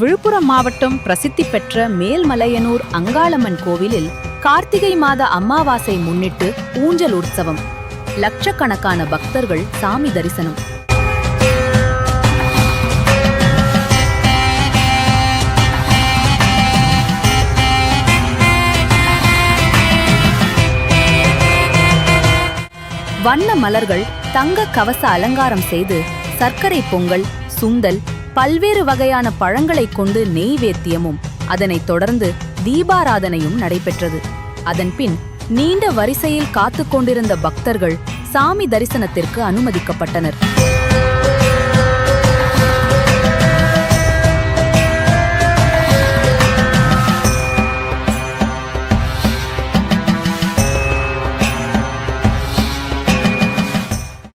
விழுப்புரம் மாவட்டம் பிரசித்தி பெற்ற மேல்மலையனூர் அங்காளம்மன் கோவிலில் கார்த்திகை மாத அமாவாசை முன்னிட்டு ஊஞ்சல் உற்சவம். லட்சக்கணக்கான பக்தர்கள் சாமி தரிசனம். வண்ண மலர்கள் தங்க கவச அலங்காரம் செய்து சர்க்கரை பொங்கல் சுண்டல் பல்வேறு வகையான பழங்களை கொண்டு நெய்வேத்தியமும் அதனைத் தொடர்ந்து தீபாராதனையும் நடைபெற்றது. அதன்பின் நீண்ட வரிசையில் காத்து கொண்டிருந்த பக்தர்கள் சாமி தரிசனத்திற்கு அனுமதிக்கப்பட்டனர்.